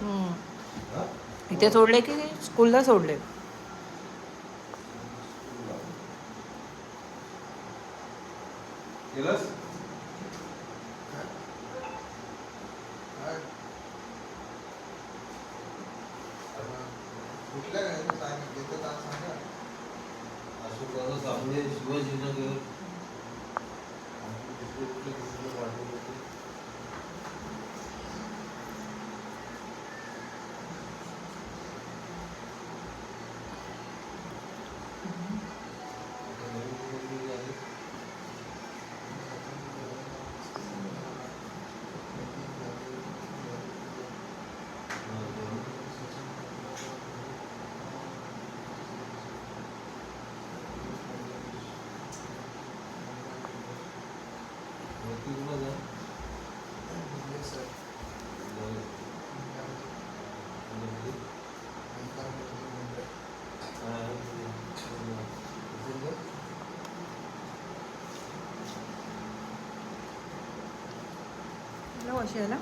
हम्म. इथे सोडले की स्कूलला सोडले? നല്ല കോശമല്ല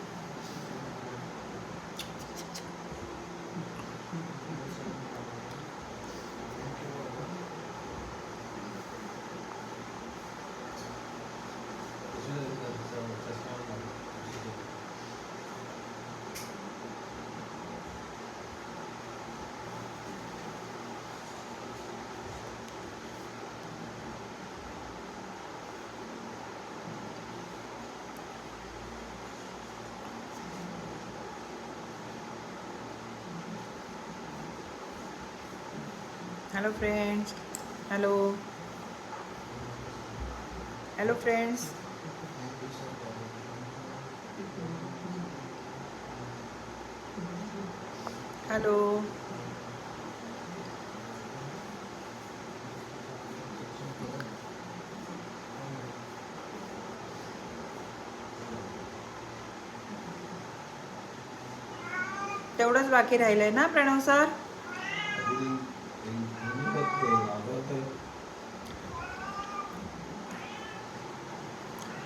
hello friends hello hello friends hello तेवढंच बाकी राहिलंय ना Pranav sir?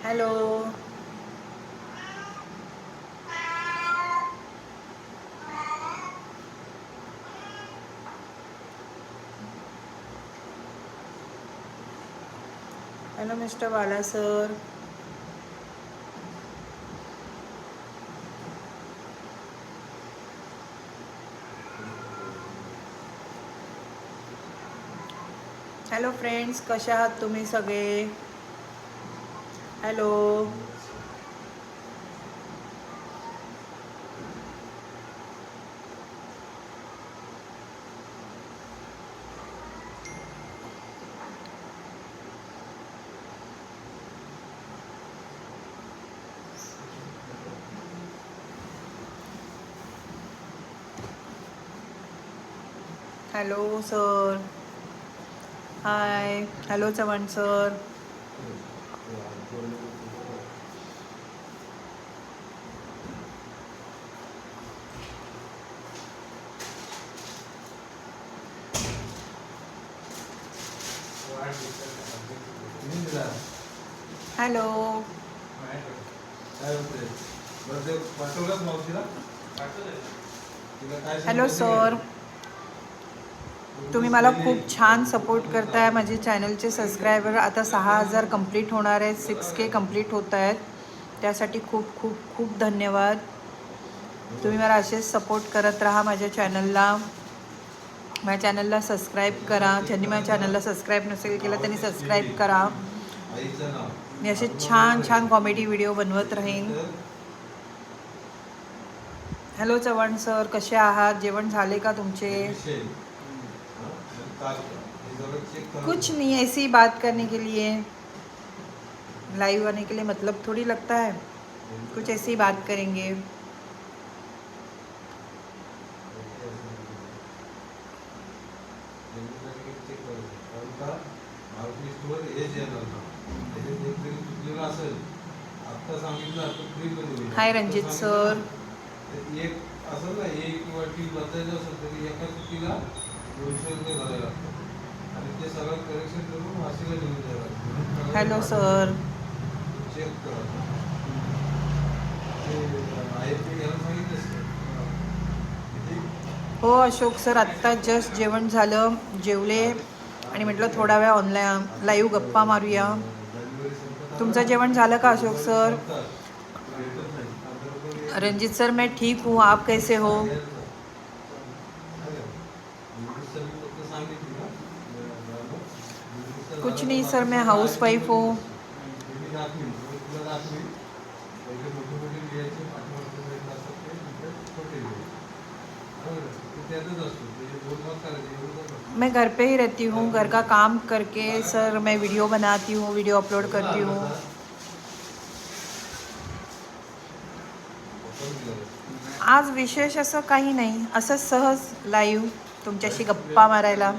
Hello. Hello mister Bala sir. Hello friends कसे आहात तुम्ही सगळे? Hello hello sir hi hello Chavan sir ते हात जोडले की तुझं- किती दिला? हॅलो. Hello sir. तुम्ही मला खूप छान सपोर्ट करताय. माझे चॅनलचे सबस्क्रायबर आता सहा हजार कंप्लीट होणार आहेत. सिक्स के कंप्लीट होत आहेत. त्यासाठी खूप खूप खूप धन्यवाद. तुम्ही मला असेच सपोर्ट करत राहा माझ्या चॅनलला माझ्या चॅनलला सबस्क्राईब करा. ज्यांनी माझ्या चॅनलला सबस्क्राईब नसेल केलं त्यांनी सबस्क्राईब करा. मी असे छान छान कॉमेडी व्हिडिओ बनवत राहीन. हॅलो चव्हाण सर कसे आहात? जेवण झाले का तुमचे? कुछ नहीं ऐसी ही बात करने के लिए. लाइव आने के लिए मतलब थोड़ी लगता है. कुछ ऐसी ही बात करेंगे नेहमीसाठी check करायचं. कारण का लिस्टवर हेच येणार. त्याच्यात चुकलेलं असेल आत्ता सांगितलं आता फ्री होईल हाय सांगितलं, सर. एक असेल ना एक किंवा टी बदलायचं असेल तरी एका चुकीला दोनशे रुपये भरायला लागतात. आणि ते सगळं करेक्शन करून वाशीला लिहून द्यावं लागतं हॅलो सर. चेक करा आय पी घ्यायला? हो. अशोक सर आत्ता जस्ट जेवण झालं जेवले. आणि म्हटलं थोडा वेळ ऑनलाईन लाईव्ह गप्पा मारूया. तुमचं जेवण झालं का अशोक सर? रणजित रंजित सर मैं ठीक हूँ आप कैसे हो? कुछ नहीं सर मैं हाउस वाइफ हूँ. मैं घर पे ही रहती हूँ घर का काम करके सर मैं वीडियो बनाती हूँ वीडियो अपलोड करती हूँ। आज विशेष असं काही नाही असं सहज लाईव्ह तुमच्याशी गप्पा मारायला.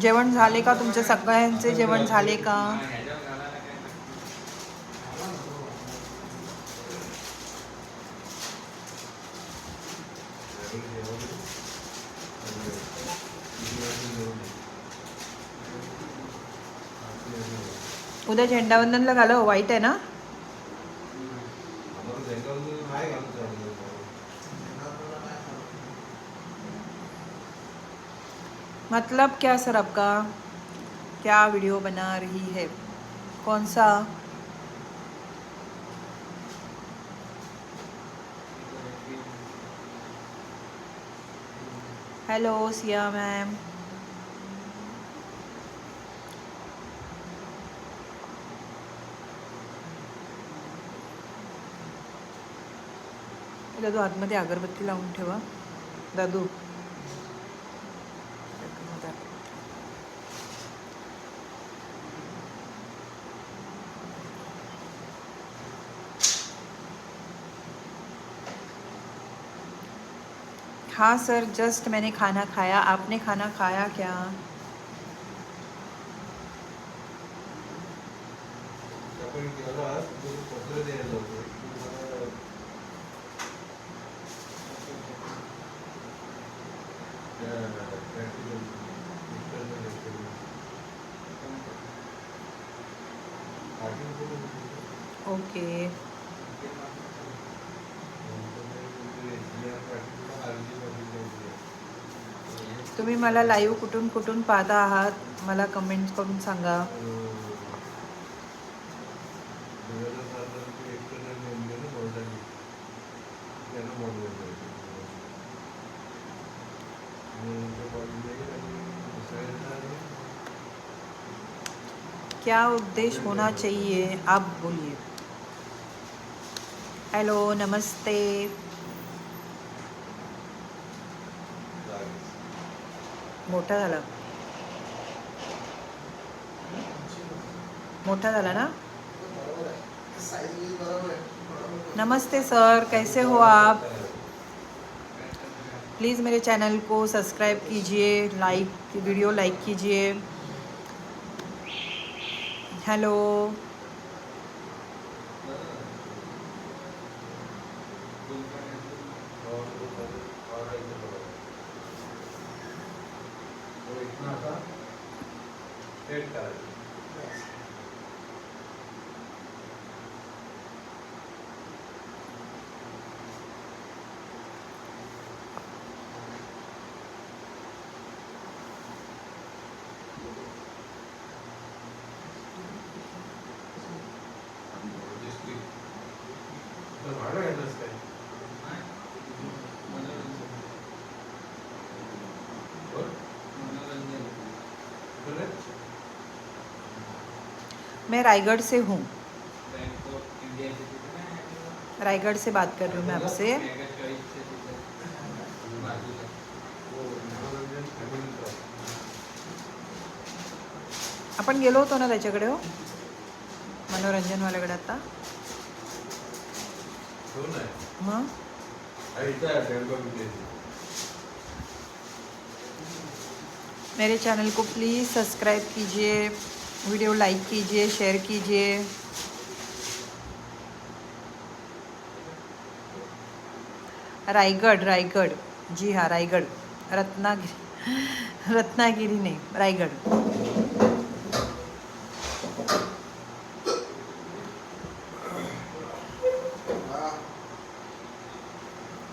जेवण झाले का तुमचे सगळ्यांचे? जेवण झाले का? उद्या झेंडावंदनला घालो वाईट आहे ना? मतलब क्या सर आपका? क्या वीडियो बना रही है? कौन सा? Hello Siya ma'am. दादू, आतमध्ये अगरबत्ती लावून ठेवा. दादू. हाँ सर जस्ट मैंने खाना खाया. आपने खाना खाया क्या? ओके. तुम्ही मला लाईव्ह कुठून कुठून पाहता आहात? मला कमेंट करून सांगा. क्या उद्देश्य होना चाहिए? आप बोलिए। हेलो नमस्ते। मोठा झाला। मोठा झाला ना? नमस्ते सर, कैसे हो आप? प्लीज़ मेरे चैनल को सब्सक्राइब कीजिए लाइक वीडियो लाइक कीजिए। हेलो। मैं रायगढ़ से हूँ। रायगढ़ से बात कर रही हूँ मैं आपसे। आपण गेलो होतो ना त्याच्याकडे हो? मनोरंजनवाल्याकडे आता? मग? मेरे चैनल को प्लीज़ सब्सक्राइब कीजिए। वीडियो लाइक कीजिए, शेयर कीजिए। रायगढ़ रायगढ़। जी हाँ रायगढ़। रत्नागिरी रत्नागिरी नहीं, रायगढ़।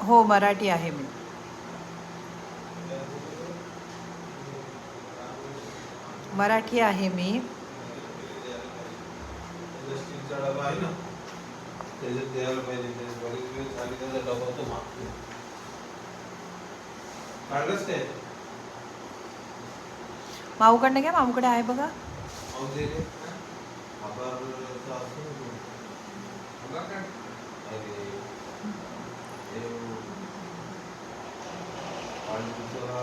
हो, मराठी आहे मी। मराठी आहे मी। डबा आहे ना त्याच्यात द्यायला पाहिजे ते बरेच दिवस झाले त्याचा डबा तो मागतो काढलंच ते माऊकडनं घ्या माऊकडे आहे बघा पाहू दे रे आभारचा असतो ना तो. अरे, देव. आणि दुसरा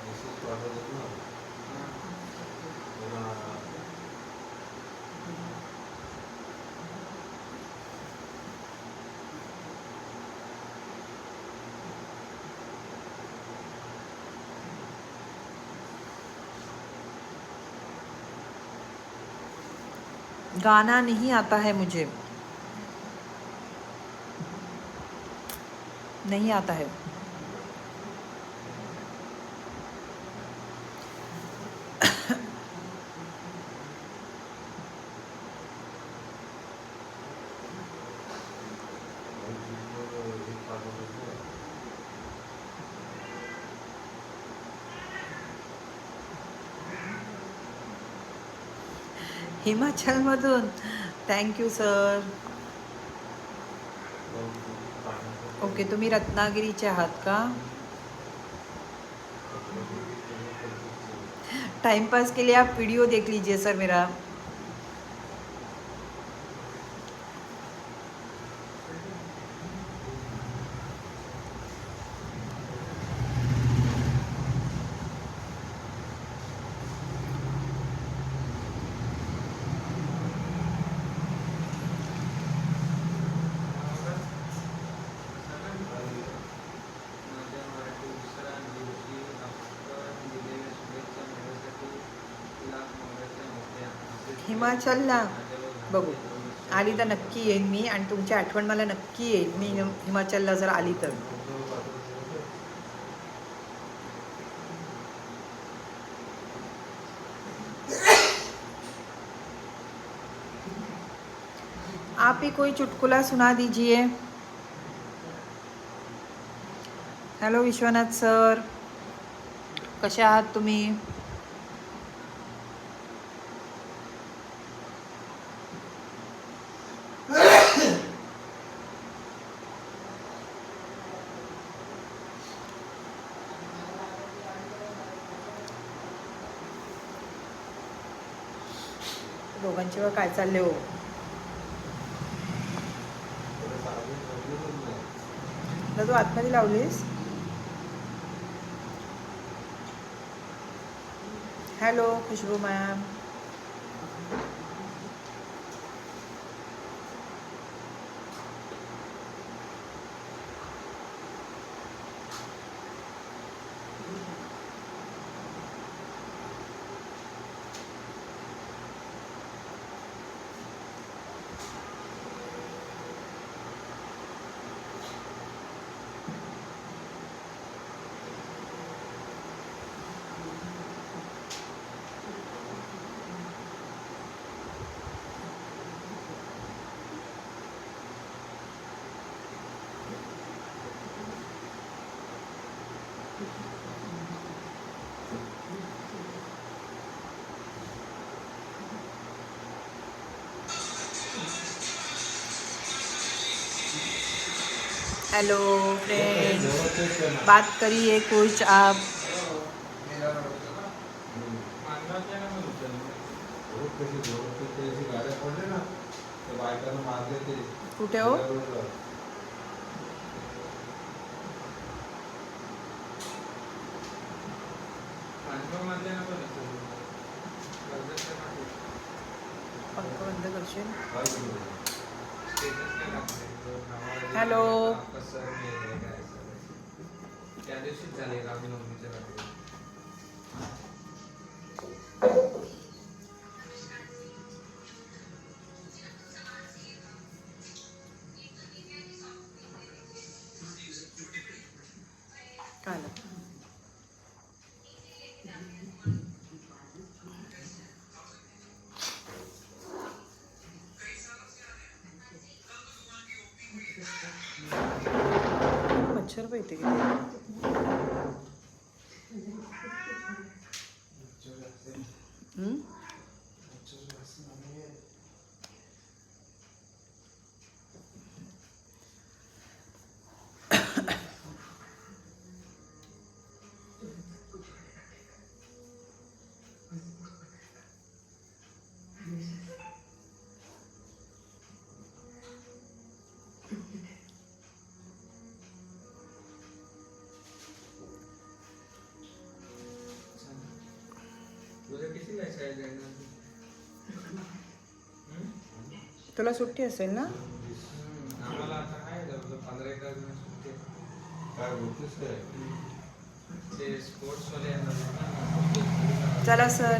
message पाठवतात ना. गाना नहीं आता है मुझे। नहीं आता है हे पाठवतात ना. हिमाचलमधून. थँक्यू सर ओके तुम्ही रत्नागिरीचे आहात का? टाइम पास के लिए आप वीडियो देख लीजिए सर मेरा. हिमाचलला. बघू. आली तर नक्की येईन मी आणि तुमची आठवण मला नक्की येईल. मी हिमाचलला जर आली तर. आप ही कोई चुटकुला सुना दीजिए। हॅलो विश्वनाथ सर कसे आहात तुम्ही? दोघांची काय चालले हो? तू आतमध्ये लावलीस? Hello Khushboo ma'am. Hello friends बात करिए कुछ आप। टूटे हो। बंद करशील हॅलो. त्या दिवशीच झाले रामनवमीच्या रात्री ಬೈತೆಗಿದ್ದೀವಿ तुला सुट्टी असेल ना? आम्हाला आता पंधरा एक सुट्टी आहे. काय बोलतेस काय ते स्पोर्ट्स वाले येणार चला सर.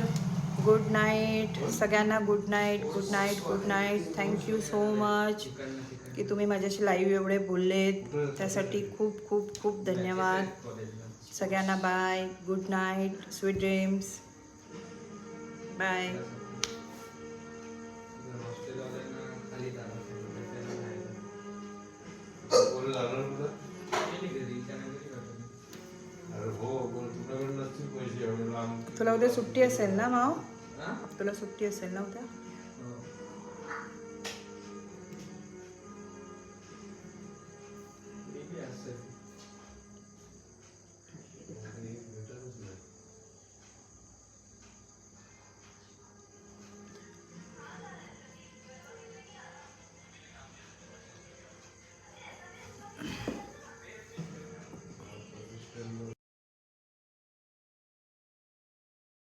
गुड नाईट सगळ्यांना good night good night good night thank you so much की तुम्ही माझ्याशी लाईव्ह एवढे बोललेत. त्यासाठी खूप खूप खूप धन्यवाद. कॉलेजला सगळ्यांना bye good night sweet dreams bye तुला हो उद्या सुट्टी असेल ना माव? तुला सुट्टी असेल ना उद्या?